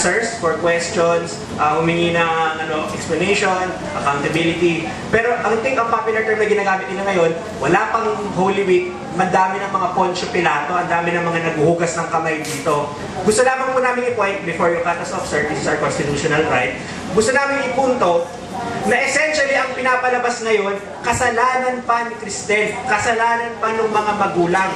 answers for questions, uh, humingi ng ano, explanation, accountability. Pero ang think ang popular term na ginagamit nila ngayon, wala pang Holy Week, madami ng mga Poncio Pilato, ang dami ng mga naguhugas ng kamay dito. Gusto lamang po namin i-point before you cut us off, sir, this is our constitutional right. Gusto namin ipunto na essentially ang pinapalabas ngayon, kasalanan pa ni Cristel, kasalanan pa ng mga magulang.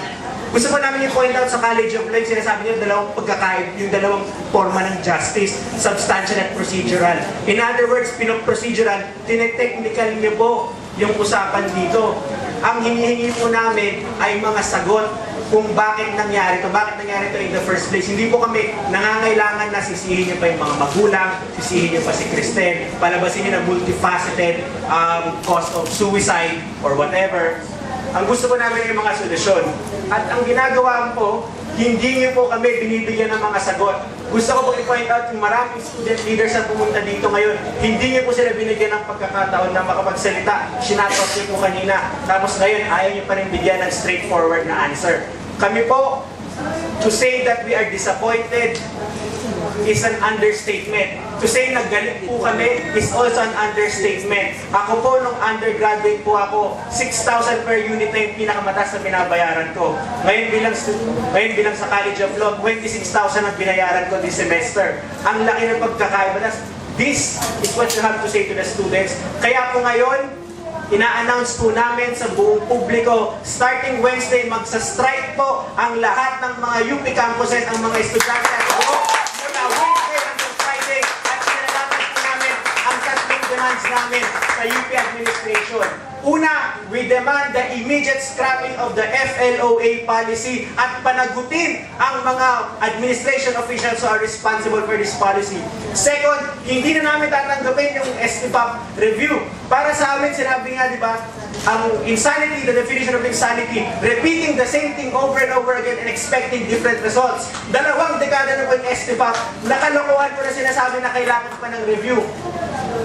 Gusto ko namin i-point out sa College of yung sinasabi niyo, dalawang pagkakaib, yung dalawang forma ng justice, substantial at procedural. In other words, pinag-procedural, tinetechnical niyo po yung usapan dito. Ang hinihingi po namin ay mga sagot kung bakit nangyari to, bakit nangyari to in the first place. Hindi po kami nangangailangan na sisihin niyo pa yung mga magulang, sisihin niyo pa si Cristel, palabasin niyo na multifaceted um, cause of suicide or whatever. Ang gusto ko namin yung mga solusyon. At ang ginagawa po, hindi niyo po kami binibigyan ng mga sagot. Gusto ko po i-point out yung maraming student leaders na pumunta dito ngayon, hindi niyo po sila binigyan ng pagkakataon na makapagsalita. Shinatot niyo po kanina. Tapos ngayon, ayaw niyo pa rin bigyan ng straightforward na answer. Kami po, to say that we are disappointed is an understatement. To say na galit po kami is also an understatement. Ako po, nung undergraduate po ako, 6,000 per unit na yung pinakamataas na binabayaran ko. Ngayon bilang, ngayon bilang sa College of Law, 26,000 ang binayaran ko this semester. Ang laki ng pagkakaiba. This is what you have to say to the students. Kaya po ngayon, ina-announce po namin sa buong publiko, starting Wednesday, magsa-strike po ang lahat ng mga UP campuses, ang mga estudyante at buong mula Wednesday hanggang Friday at pinalalaman po namin ang tatlong demands namin sa UP administration. Una, we demand the immediate scrapping of the FLOA policy at panagutin ang mga administration officials who are responsible for this policy. Second, hindi na namin tatanggapin yung STPAP review. Para sa amin, sinabi nga, di ba, ang insanity, the definition of insanity, repeating the same thing over and over again and expecting different results. Dalawang dekada na po yung STPAP, nakalokohan po na sinasabi na kailangan pa ng review.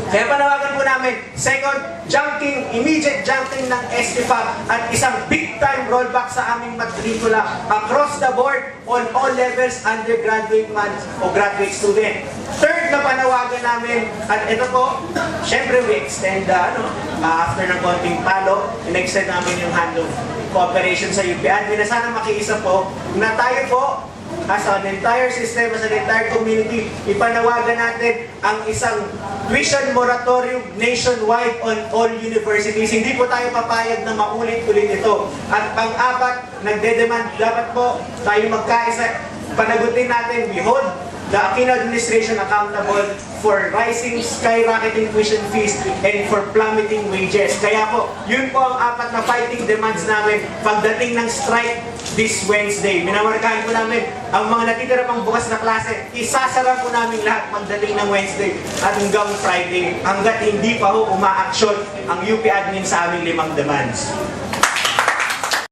Kaya panawagan po namin, second, junking, immediate junking ng STFAB at isang big-time rollback sa aming matrikula across the board on all levels, undergraduate man o graduate student. Third na panawagan namin, at ito po, syempre we extend, uh, ano, uh, after ng konting palo, in-extend namin yung hand of cooperation sa UP Admin na sana makiisa po na tayo po as an entire system, as an entire community, ipanawagan natin ang isang tuition moratorium nationwide on all universities. Hindi po tayo papayag na maulit-ulit ito. At pang-apat, nagde-demand, dapat po tayo magkaisa, panagutin natin, we hold the Aquino administration accountable for rising, skyrocketing tuition fees and for plummeting wages. Kaya po, yun po ang apat na fighting demands namin pagdating ng strike this Wednesday. Minamarkahan po namin ang mga natitira pang bukas na klase, isasara po namin lahat pagdating ng Wednesday at hanggang Friday hanggat hindi pa ho umaaksyon ang UP admin sa aming limang demands.